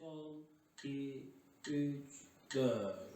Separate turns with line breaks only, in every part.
Sol, iki, üç, dört.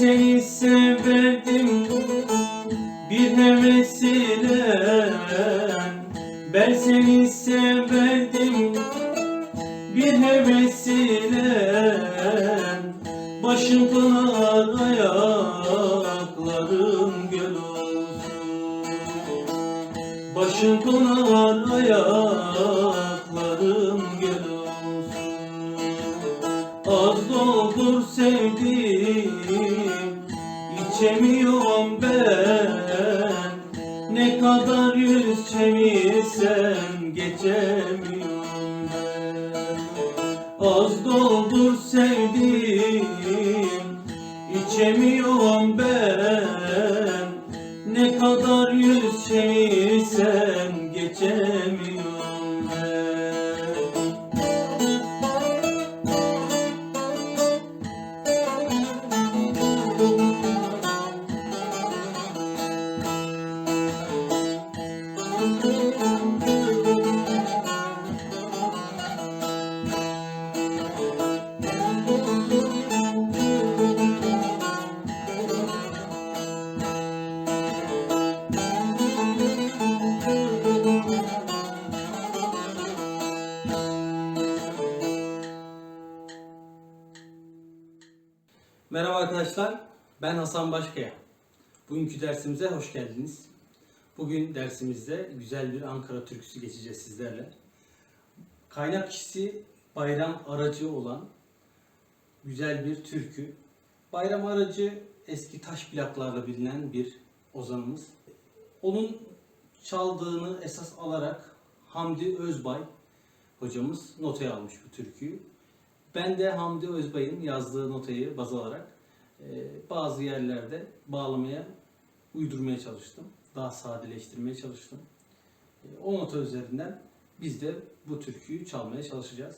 Seni kadar Merhaba arkadaşlar, ben Hasan Başkaya. Bugünkü dersimize hoş geldiniz. Bugün dersimizde güzel bir Ankara türküsü geçeceğiz sizlerle. Kaynak kişisi Bayram Aracı olan güzel bir türkü. Bayram Aracı eski taş plaklarla bilinen bir ozanımız. Onun çaldığını esas alarak Hamdi Özbay hocamız notaya almış bu türküyü. Ben de Hamdi Özbay'ın yazdığı notayı baz alarak bazı yerlerde bağlamaya, uydurmaya çalıştım. Daha sadeleştirmeye çalıştım. E, o nota üzerinden biz de bu türküyü çalmaya çalışacağız.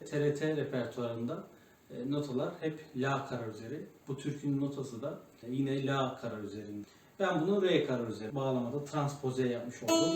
TRT repertuarında e, notalar hep La karar üzeri. Bu türkünün notası da e, yine La karar üzerinde. Ben bunu Re karar üzeri bağlamada transpoze yapmış oldum.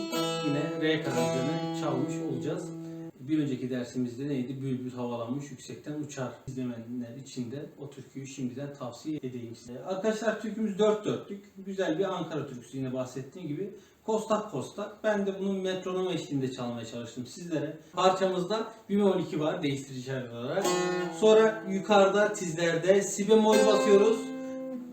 Yine Re karar üzerine çalmış olacağız. Bir önceki dersimizde neydi? Bülbül havalanmış yüksekten uçar. İzlemeyenler için de o türküyü şimdiden tavsiye edeyim size. Arkadaşlar türkümüz dört dörtlük. Güzel bir Ankara türküsü yine bahsettiğim gibi. Kostak kostak. Ben de bunun metronom eşliğinde çalmaya çalıştım sizlere. Parçamızda bemol 2 var değiştirici olarak. Sonra yukarıda tizlerde si bemol basıyoruz.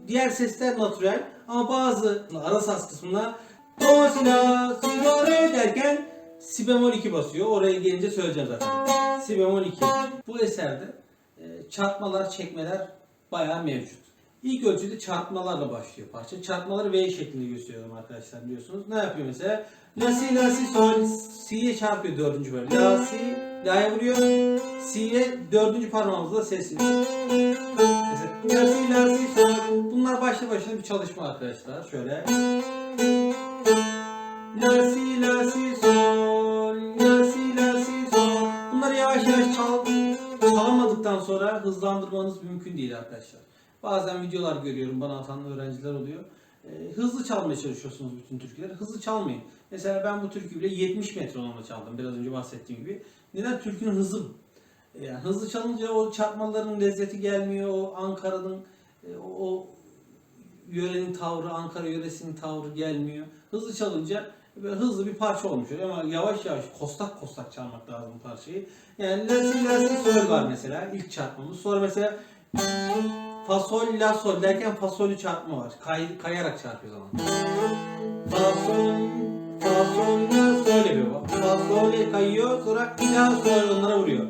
Diğer sesler natürel ama bazı ara saz kısmına do si la si do re derken si bemol 2 basıyor. Oraya gelince söyleyeceğim zaten. Si bemol 2. Bu eserde e, çarpmalar, çekmeler bayağı mevcut. İlk ölçüde çarpmalarla başlıyor parça. Çarpmaları V şeklinde gösteriyorum arkadaşlar biliyorsunuz. Ne yapıyor mesela? La si la si sol si'ye çarpıyor dördüncü böyle. La si la'ya vuruyor. Si'ye dördüncü parmağımızla sesini. Mesela la si la si sol. Bunlar başlı başına bir çalışma arkadaşlar. Şöyle. La si la si sol çal çalamadıktan sonra hızlandırmanız mümkün değil arkadaşlar. Bazen videolar görüyorum bana atan öğrenciler oluyor. Ee, hızlı çalmaya çalışıyorsunuz bütün türküleri. Hızlı çalmayın. Mesela ben bu türküyü bile 70 metronomla çaldım biraz önce bahsettiğim gibi. Neden? Türkünün hızı. Ee, Yani hızlı çalınca o çarpmaların lezzeti gelmiyor. O Ankara'nın e, o yörenin tavrı, Ankara yöresinin tavrı gelmiyor. Hızlı çalınca böyle hızlı bir parça olmuş oluyor ama yavaş yavaş kostak kostak çalmak lazım parçayı. Yani la si la si sol var mesela ilk çarpmamız. Sonra mesela fa sol la sol derken fa solü çarpma var. Kay, kayarak çarpıyor zaman. Fa sol fa sol la sol yapıyor. Fa sol kayıyor sonra la sol onlara vuruyor.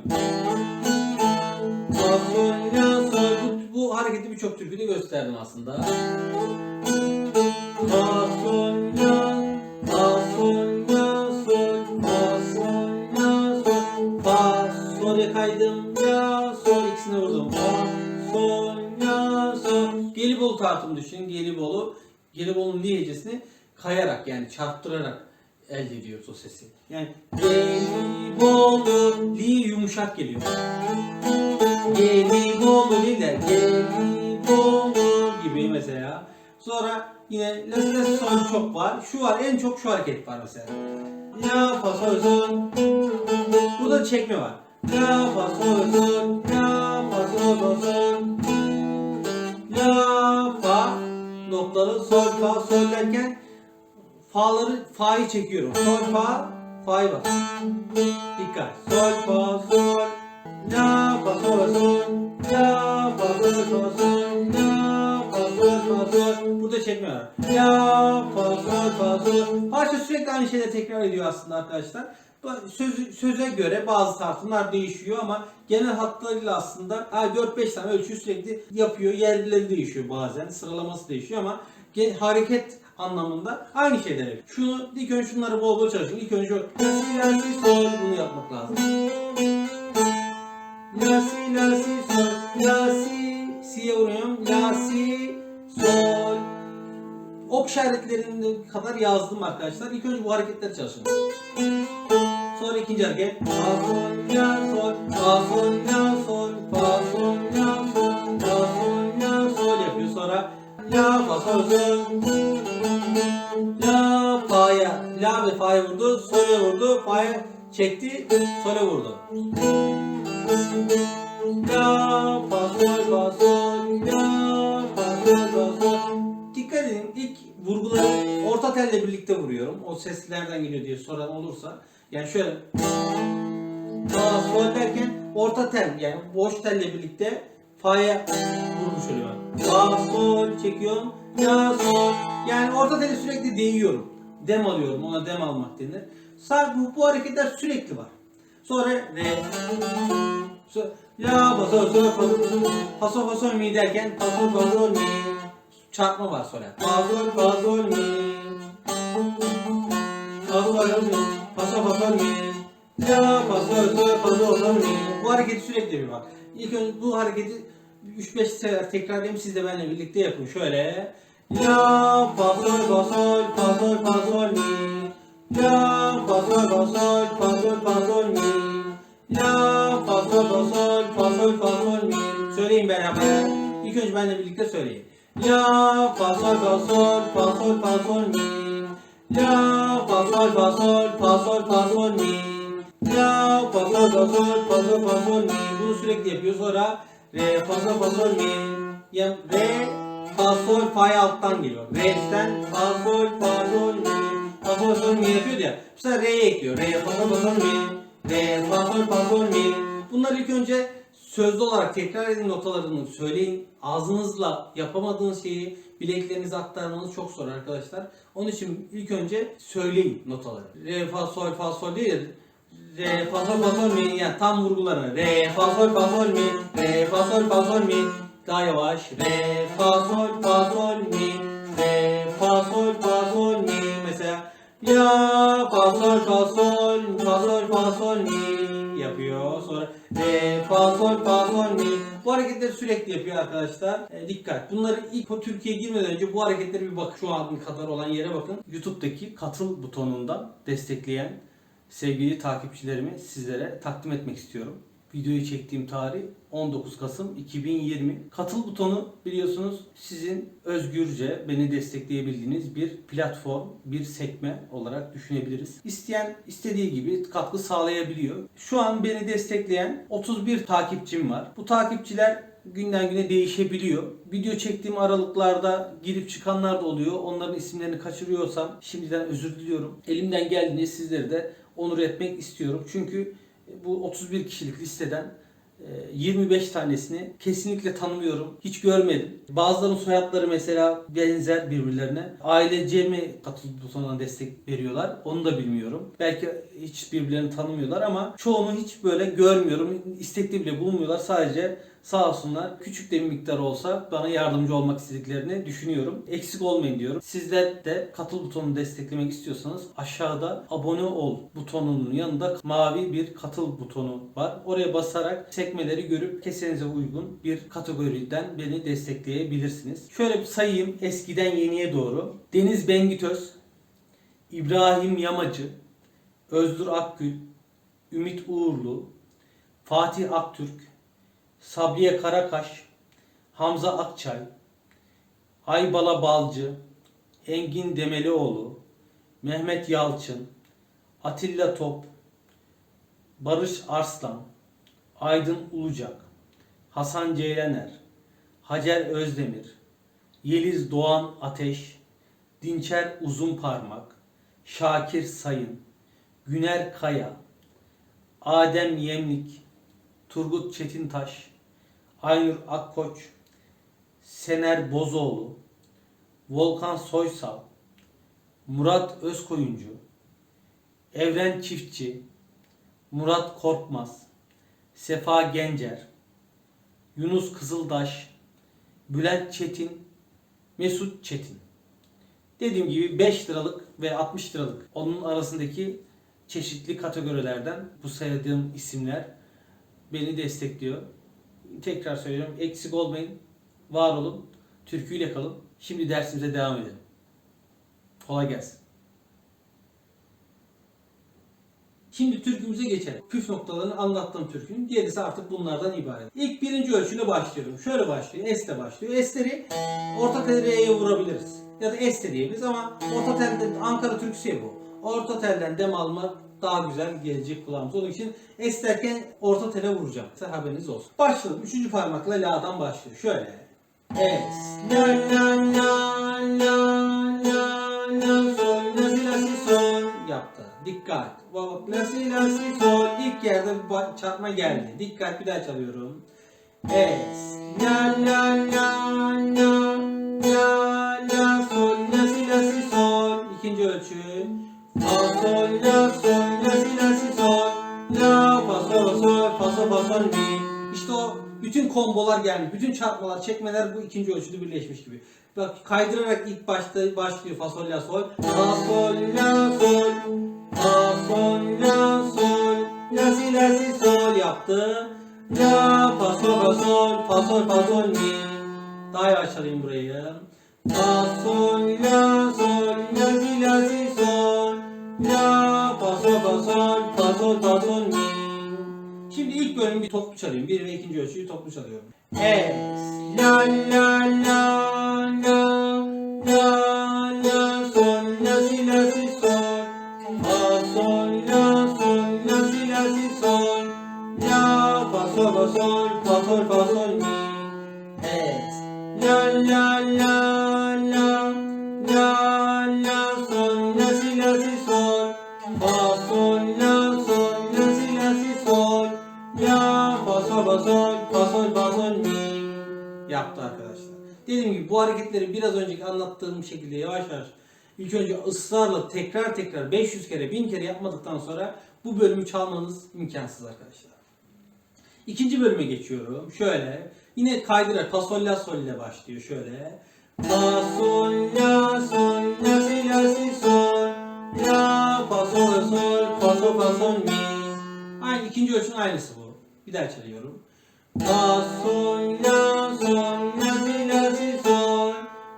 Fa sol la sol bu, bu hareketi birçok türküde gösterdim aslında. Fa sol la sol'e kaydım la sol ikisine vurdum fa sol la sol Gelibolu tartımı düşünün Gelibolu Gelibolu'nun li hecesini kayarak yani çarptırarak elde ediyoruz o sesi. Yani Gelibolu li yumuşak geliyor. Gelibolu değil de Gelibolu gibi mesela. Sonra yine la la sol çok var. Şu var en çok şu hareket var mesela. La fa sol sol. Burada çekme var. La fa sol. La fa sol fa. La fa noktalı sol fa sol derken fa'ları fa'yı çekiyorum. Sol fa fa'yı bak. Dikkat. Sol fa sol. La fa sol fa sol. La fa sol fa sol. La fa sol fa sol. Burada çekme var. La fa sol fa sol. Parça sürekli aynı şeyleri tekrar ediyor aslında arkadaşlar. Söz, söze göre bazı tartımlar değişiyor ama genel hatlarıyla aslında ha, 4-5 tane ölçü sürekli yapıyor. Yerleri değişiyor bazen. Sıralaması değişiyor ama hareket anlamında aynı şeyler yapıyor. Şunu ilk önce şunları bol bol çalışın. İlk önce la si sol bunu yapmak lazım. La si la si sol la si si'ye vuruyorum. La si sol ok işaretlerine kadar yazdım arkadaşlar. İlk önce bu hareketleri çalışın. Sonra ikinci hareket. Fa sol la sol, fa sol la sol, fa sol la sol, fa sol la sol yapıyor. Sonra la fa sol sol. La fa'ya, la ve fa'ya vurdu, sol'e vurdu, fa'ya çekti, sol'e vurdu. La fa sol fa sol, la fa sol fa sol. Dikkat edin ilk vurguları orta telle birlikte vuruyorum. O ses nereden geliyor diye soran olursa. Yani şöyle fa derken orta tel yani boş telle birlikte fa'ya vurmuş oluyor. Fa sol çekiyorum. La sol. Yani orta tele sürekli değiyorum. Dem alıyorum. Ona dem almak denir. Sağ bu, bu hareketler sürekli var. Sonra re la fa sol sol fa sol fa sol mi derken fa sol fa sol mi çarpma var sonra. Fa sol fa sol mi fa sol fa sol mi fa sol mi sol sol fa sol sol mi bu hareketi sürekli bir bak. İlk önce bu hareketi 3-5 sefer tekrarlayayım siz de benimle birlikte yapın. Şöyle la fa sol fa sol mi la fa sol fa sol mi La fa sol fa sol mi. Söyleyin beraber. İlk önce benimle birlikte söyleyin. La fa sol fa sol mi. La fa sol fa sol fa sol fa sol mi. La fa sol fa sol fa sol fa sol mi. Bunu sürekli yapıyor. Sonra re fa sol fa sol mi. Ya re fa sol fa'ya alttan geliyor. Re'den fa sol fa sol mi. Fa sol sol mi yapıyor ya. Sefer re'ye ekliyor. Re fa sol fa sol mi. Re, fa, sol, fa, sol, mi. Bunları ilk önce sözlü olarak tekrar edin notalarını söyleyin. Ağzınızla yapamadığınız şeyi bileklerinize aktarmanız çok zor arkadaşlar. Onun için ilk önce söyleyin notaları. Re, fa, sol, fa, sol değil de Re, fa, sol, fa, sol, mi. Yani tam vurgularını. Re, fa, sol, fa, sol, mi. Re, fa, sol, fa, sol, mi. Daha yavaş. Re, fa, sol, fa, sol, mi. Re, fa, sol, fa, sol, mi. Mesela La fa sol fa sol fa sol fa sol mi yapıyor. Sonra re fa sol fa sol mi. Bu hareketleri sürekli yapıyor arkadaşlar. E, dikkat. Bunları ilk o Türkiye'ye girmeden önce bu hareketleri bir bak. Şu an kadar olan yere bakın. YouTube'daki katıl butonundan destekleyen sevgili takipçilerimi sizlere takdim etmek istiyorum. Videoyu çektiğim tarih 19 Kasım 2020. Katıl butonu biliyorsunuz sizin özgürce beni destekleyebildiğiniz bir platform, bir sekme olarak düşünebiliriz. İsteyen istediği gibi katkı sağlayabiliyor. Şu an beni destekleyen 31 takipçim var. Bu takipçiler günden güne değişebiliyor. Video çektiğim aralıklarda girip çıkanlar da oluyor. Onların isimlerini kaçırıyorsam şimdiden özür diliyorum. Elimden geldiğince sizleri de onur etmek istiyorum. Çünkü bu 31 kişilik listeden Ee, 25 tanesini kesinlikle tanımıyorum. Hiç görmedim. Bazılarının soyadları mesela benzer birbirlerine. Ailece mi katıl butonuna destek veriyorlar? Onu da bilmiyorum. Belki hiç birbirlerini tanımıyorlar ama çoğunu hiç böyle görmüyorum. İstekli bile bulunmuyorlar. Sadece sağ olsunlar küçük de bir miktar olsa bana yardımcı olmak istediklerini düşünüyorum. Eksik olmayın diyorum. Sizler de katıl butonunu desteklemek istiyorsanız aşağıda abone ol butonunun yanında mavi bir katıl butonu var. Oraya basarak sekmeleri görüp kesenize uygun bir kategoriden beni destekleyebilirsiniz. Şöyle bir sayayım eskiden yeniye doğru. Deniz Bengitöz, İbrahim Yamacı, Özgür Akgül, Ümit Uğurlu, Fatih Aktürk, Sabriye Karakaş, Hamza Akçay, Aybala Balcı, Engin Demelioğlu, Mehmet Yalçın, Atilla Top, Barış Arslan, Aydın Ulucak, Hasan Ceylaner, Hacer Özdemir, Yeliz Doğan Ateş, Dinçer Uzunparmak, Şakir Sayın, Güner Kaya, Adem Yemlik, Turgut Çetintaş, Aynur Akkoç, Sener Bozoğlu, Volkan Soysal, Murat Özkoyuncu, Evren Çiftçi, Murat Korkmaz, Sefa Gencer, Yunus Kızıldaş, Bülent Çetin, Mesut Çetin. Dediğim gibi 5 liralık ve 60 liralık onun arasındaki çeşitli kategorilerden bu saydığım isimler beni destekliyor. Tekrar söylüyorum eksik olmayın, var olun, türküyle kalın. Şimdi dersimize devam edelim. Kolay gelsin. Şimdi türkümüze geçelim. Püf noktalarını anlattığım türkünün gerisi artık bunlardan ibaret. İlk birinci ölçüyle başlıyorum. Şöyle başlıyor. Es'te başlıyor. Es'leri orta tel Re'ye vurabiliriz. Ya da Es de diyebiliriz ama orta telde Ankara türküsü ya bu. Orta telden dem almak daha güzel gelecek kulağımıza. Onun için es derken orta tele vuracağım. Size haberiniz olsun. Başladım. Üçüncü parmakla la'dan başlıyor. Şöyle. Es. La la la la la la sol la si la si sol yaptı. Dikkat. La si la si sol. İlk yerde bir çarpma geldi. Dikkat bir daha çalıyorum. Es. La la la la la la sol la si la si sol. İkinci ölçü. Fa sol la sol la si la si sol. La fa sol sol fa sol fa sol mi. İşte o bütün kombolar gelmiş. Bütün çarpmalar, çekmeler bu ikinci ölçüde birleşmiş gibi. Bak kaydırarak ilk başta başlıyor fa sol la sol. Fa sol la sol. Fa sol la sol. La si la si sol yaptı. La fa sol fa sol fa sol fa sol mi. Daha yavaş çalayım burayı. Fa sol la sol la si la si sol. La fa sol fa sol mi. Şimdi ilk bölümü bir toplu çalıyorum. Bir ve ikinci ölçüyü toplu çalıyorum. Es. La la la Yaptı arkadaşlar. Dediğim gibi bu hareketleri biraz önceki anlattığım şekilde yavaş yavaş ilk önce ısrarla tekrar tekrar 500 kere 1000 kere yapmadıktan sonra bu bölümü çalmanız imkansız arkadaşlar. İkinci bölüme geçiyorum. Şöyle. Yine kaydırarak fa sol la sol ile başlıyor. Şöyle. Fa sol la sol la si la si sol la fa sol sol fa sol fa sol mi. Aynı ikinci ölçünün aynısı bu. Bir daha çalıyorum. Fa sol la sol la si la si sol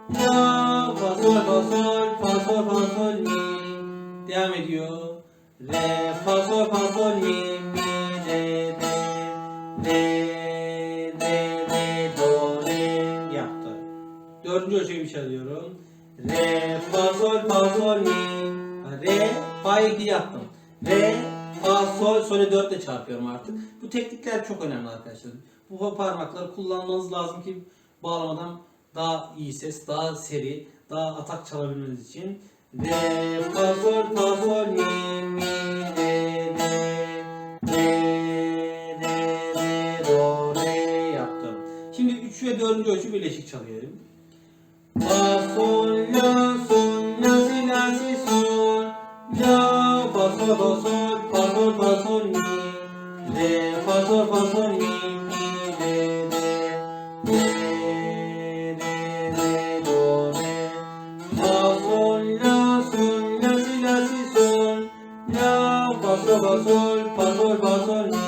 la fa sol fa sol fa sol fa sol mi. Devam ediyor. Re fa sol fa sol mi mi re re re re re do re yaptı. Dördüncü ölçüyü bir çalıyorum. Re fa sol fa sol mi. Re fa'yı yaptım. Re fa sol sol'ü dörtle çarpıyorum artık. Bu teknikler çok önemli arkadaşlar. Bu parmakları kullanmanız lazım ki bağlamadan daha iyi ses, daha seri, daha atak çalabilmeniz için. Re fa sol fa sol mi mi re re re re re do dördüncü ölçü birleşik çalıyorum. Fa sol la sol la si la si sol la fa sol fa sol sol fa mi re fa sol mi mi re re re re re do re fa la sol la si la si sol la fa sol fa sol mi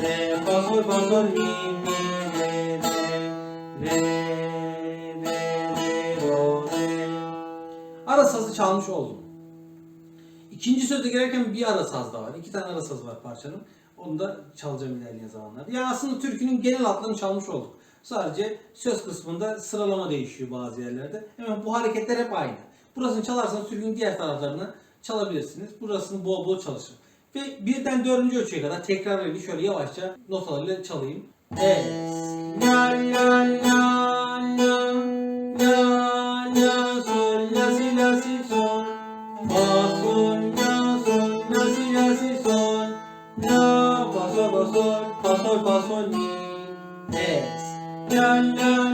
re fa sol mi mi re re re re re do re Ara sazı çalmış oldum. İkinci sözde girerken bir ara saz da var. İki tane ara saz var parçanın. Onu da çalacağım ilerleyen zamanlarda. Yani aslında türkünün genel hatlarını çalmış olduk. Sadece söz kısmında sıralama değişiyor bazı yerlerde. Hemen bu hareketler hep aynı. Burasını çalarsanız türkünün diğer taraflarını çalabilirsiniz. Burasını bol bol çalışın. Ve birden dördüncü ölçüye kadar tekrarlayın. Şöyle yavaşça notalarıyla çalayım. La sol fa sol mi es la la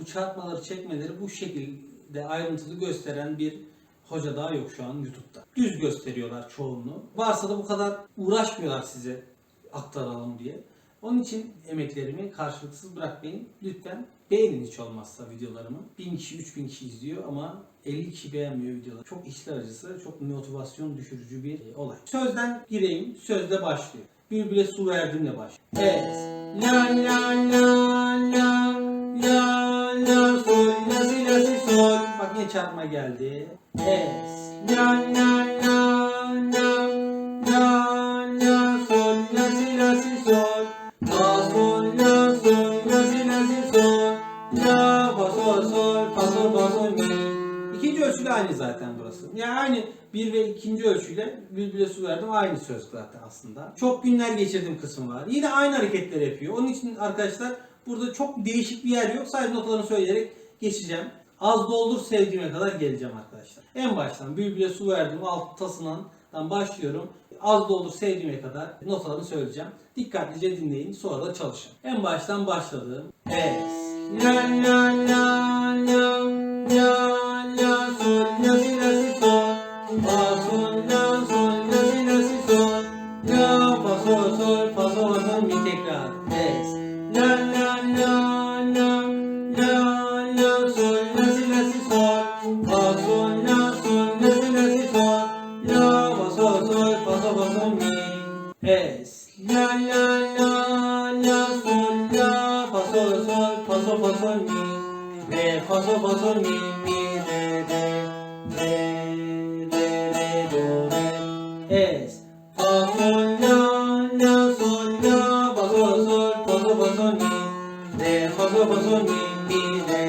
Bu çarpmaları çekmeleri bu şekilde ayrıntılı gösteren bir hoca daha yok şu an YouTube'da. Düz gösteriyorlar çoğunluğu. Varsa da bu kadar uğraşmıyorlar size aktaralım diye. Onun için emeklerimi karşılıksız bırakmayın. Lütfen beğenin hiç olmazsa videolarımı. 1000 kişi, 3000 kişi izliyor ama 50 kişi beğenmiyor videoları. Çok içler acısı, çok motivasyon düşürücü bir e, olay. Sözden gireyim, sözle başlıyor. Bülbüle su verdimle başlıyor. Evet. La la la la la la sol la si la si sol. Bak yine çarpma geldi. La la la la la ölçüyle aynı zaten burası. Yani aynı bir ve ikinci ölçüyle bülbüle su verdim aynı söz zaten aslında. Çok günler geçirdim kısmı var. Yine aynı hareketler yapıyor. Onun için arkadaşlar burada çok değişik bir yer yok. Sadece notalarını söyleyerek geçeceğim. Az doldur sevdiğime kadar geleceğim arkadaşlar. En baştan bülbüle su verdim alt tasından başlıyorum. Az doldur sevdiğime kadar notalarını söyleyeceğim. Dikkatlice dinleyin sonra da çalışın. En baştan başladım. Es. La la la la la re fa sol fa sol mi mi re re re re re do re. Es fa sol la la sol la fa sol sol fa sol fa sol mi re fa sol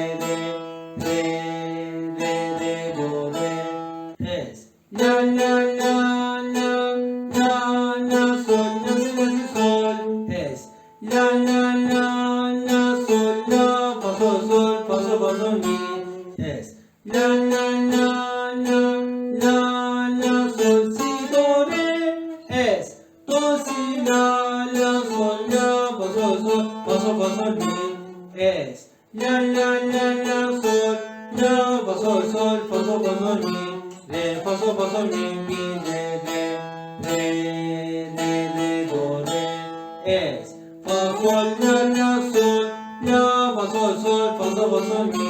fa sol la la sol la fa sol sol fa sol fa sol mi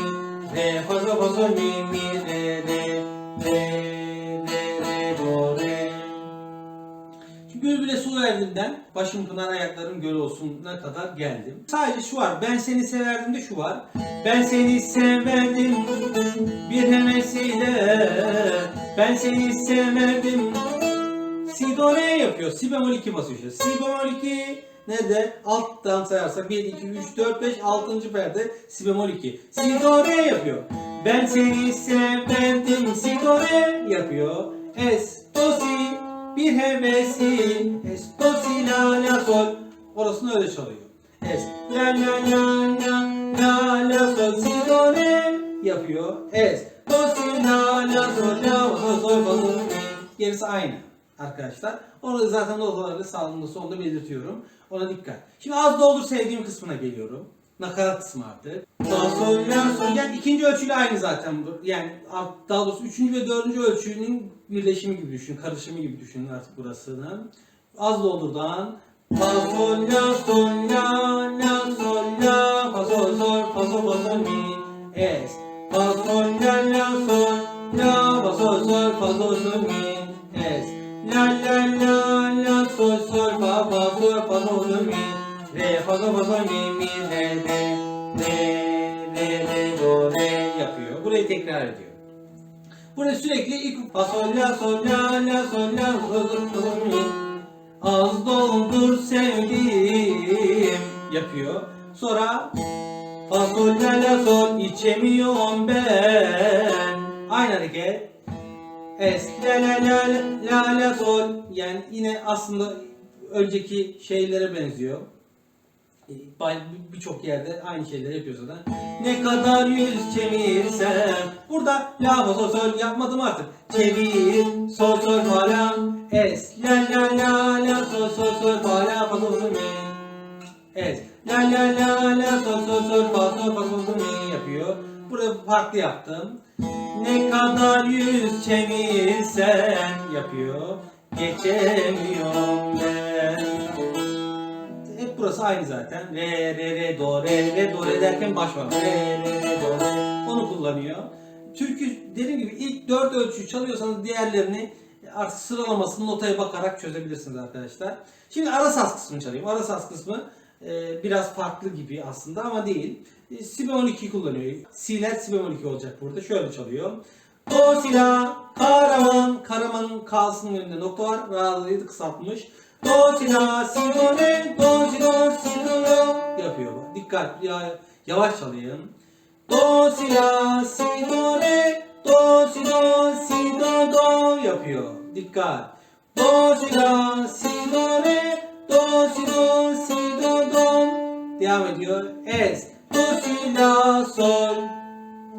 re fa sol fa sol mi mi re re re re re do re bülbüle su verdiğimden başım pınar ayaklarım göl olsun'a kadar geldim. Sadece şu var. Ben seni severdim de şu var. Ben seni severdim bir hevesiyle. Ben seni severdim. Si do re yapıyor. Si bemol 2 basıyor. Si bemol 2 ne de alttan sayarsak 1, 2, 3, 4, 5, 6. perde si bemol 2. Si do re yapıyor. Ben seni severdim si do re yapıyor. Es do si bir hevesi. Es do si la la sol. Orasını öyle çalıyor. Es la la la la la la sol si do re yapıyor. Es do si la la sol la sol sol sol sol. Gerisi aynı arkadaşlar. Onu zaten notaları sağlığında sonunda belirtiyorum. Ona dikkat. Şimdi az doldur sevdiğim kısmına geliyorum. Nakarat kısmı artık. Sol la sol. Yani ikinci ölçüyle aynı zaten bu. Yani alt- daha doğrusu üçüncü ve dördüncü ölçünün birleşimi gibi düşün. Karışımı gibi düşünün artık burasını. Az doldurdan Fa sol la sol la la sol la fa sol sol fa sol fa sol mi es fa sol la la sol la fa sol sol fa sol sol mi es la la la sol fa sol sol mi re fa sol fa sol mi mi re re re re re do re yapıyor. Burayı tekrar ediyor. Burada sürekli ilk fa sol la sol la la sol la sol mi Az doldur sevdiğim yapıyor. Sonra fa sol la la sol içemiyorum ben. Aynı hareket. Es la la la la la sol yani yine aslında önceki şeylere benziyor. E, Birçok yerde aynı şeyleri yapıyor zaten. Ne kadar yüz çevirsem Burada la fa sol sol yapmadım artık. Çevir sol sol fa la es la la la la sol sol sol fa la fa sol sol mi es la la la la sol sol sol fa sol fa sol sol mi yapıyor. Burada farklı yaptım. Ne kadar yüz çevirsen yapıyor. Geçemiyorum ben. Hep burası aynı zaten. Re, re, re, do, re, re, do, re derken baş var. Re, re, re, do, re. Onu kullanıyor. Türkü dediğim gibi ilk dört ölçüyü çalıyorsanız diğerlerini artık sıralamasını notaya bakarak çözebilirsiniz arkadaşlar. Şimdi ara saz kısmını çalayım. Ara saz kısmı e, biraz farklı gibi aslında ama değil. E, si bemol 2 kullanıyor. Si'ler si bemol 2 olacak burada. Şöyle çalıyor. Do si la karaman. K'sının önünde nokta var. Ra'yı kısaltmış. Do si la si do re do si do si do do yapıyor. bak. Dikkat ya, yavaş çalayım. Do si la si do re do si do si do do yapıyor. Dikkat. Do si la si do re do si do si do do devam ediyor. Es do si la sol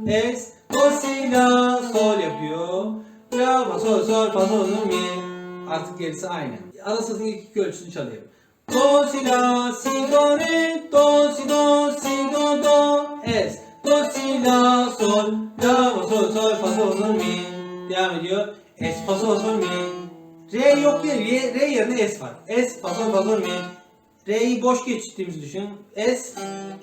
es do si la sol yapıyor. La fa sol sol fa sol sol mi. Artık gerisi aynı. Ara sazın ilk iki ölçüsünü çalayım. Do si la si do re do si do si do do es do si la sol la fa sol sol fa sol sol mi. Devam ediyor. Es fa sol sol mi. Re yok ya. Re, re yerine es var. Es fa sol fa sol mi. Re'yi boş geçtiğimizi düşün. Es,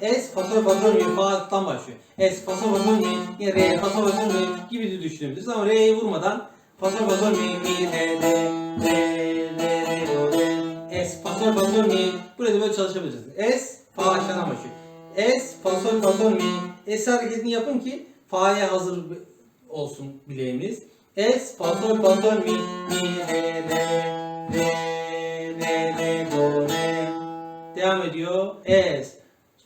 es, fa sol fa sol mi, fa'dan başlıyor. Es, fa sol fa sol mi, yine re, fa sol fa sol mi gibi de düşünebiliriz ama re'yi vurmadan fa sol fa sol mi, mi, re, re, re, re, re, do, re. Es, fa sol fa sol mi. Burada da böyle çalışabiliriz. Es, fa aşağıdan başlıyor. Es, fa sol fa sol mi. Es hareketini yapın ki fa'ya hazır olsun bileğimiz. Es, fa sol fa sol mi, mi, re, re, re, Devam ediyor. Es.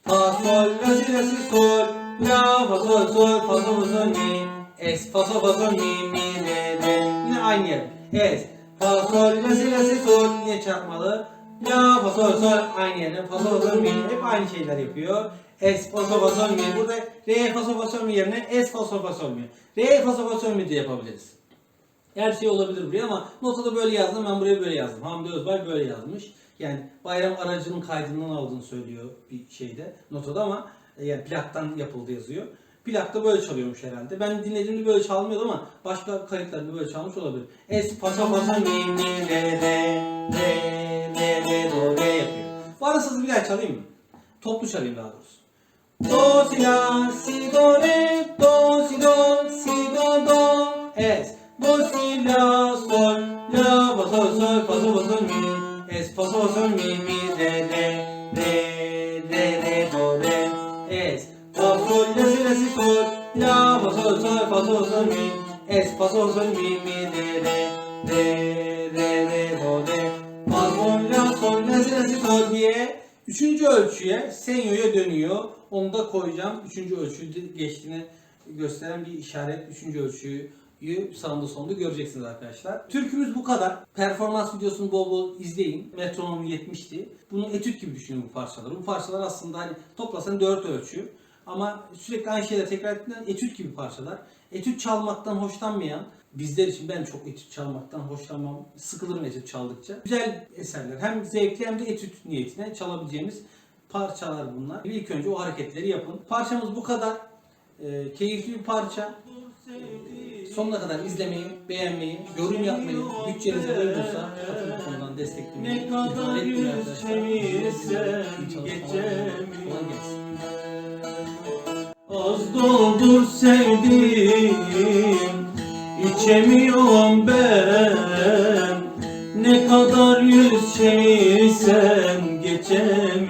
Fa sol la si la si sol la fa sol sol fa sol sol mi es fa sol fa sol mi mi re re yine aynı yer. Es. Fa sol la si la si sol yine çarpmalı. La fa sol sol aynı yerine fa sol sol mi hep aynı şeyler yapıyor. Es fa sol fa sol mi burada re fa sol fa sol mi yerine es fa sol fa sol mi. Re fa sol fa sol mi de yapabiliriz. Her şey olabilir buraya ama notada böyle yazdım ben buraya böyle yazdım. Hamdi Özbay böyle yazmış. Yani bayram aracının kaydından aldığını söylüyor bir şeyde notada ama e, yani plaktan yapıldı yazıyor. Plakta böyle çalıyormuş herhalde. Ben dinlediğimde böyle çalmıyordu ama başka kayıtlarda böyle çalmış olabilir. Es pasa pasa mi mi re re re re re do re yapıyor. Bu arasız bir daha çalayım mı? Toplu çalayım daha doğrusu. Do si la si do re do si do si do do es do si la sol la fa sol sol fa sol fa sol mi Es fa sol sol mi mi re re re re re do re es fa sol la si la si sol la fa sol sol fa sol sol mi es fa mi mi re re re re re do re fa sol la sol la si la sol diye üçüncü ölçüye senyoya dönüyor. Onu da koyacağım. Üçüncü ölçü geçtiğini gösteren bir işaret. Üçüncü ölçüyü sağında sonunda göreceksiniz arkadaşlar. Türkümüz bu kadar. Performans videosunu bol bol izleyin. Metronom 70'ti. Bunu etüt gibi düşünün bu parçaları. Bu parçalar aslında hani toplasan 4 ölçü. Ama sürekli aynı şeyleri tekrar ettiğinden etüt gibi parçalar. Etüt çalmaktan hoşlanmayan, bizler için ben çok etüt çalmaktan hoşlanmam. Sıkılırım etüt çaldıkça. Güzel eserler. Hem zevkli hem de etüt niyetine çalabileceğimiz parçalar bunlar. İlk önce o hareketleri yapın. Parçamız bu kadar. Ee, keyifli bir parça. Sonuna kadar izlemeyi, beğenmeyi, yorum yapmayı, bütçenize uygunsa katıl butonundan desteklemeyi
Ne kadar
ihmal etmeyin arkadaşlar. Kolay gelsin.
Az doldur sevdiğim içemiyorum ben. Ne kadar yüz çevirsen geçemiyorum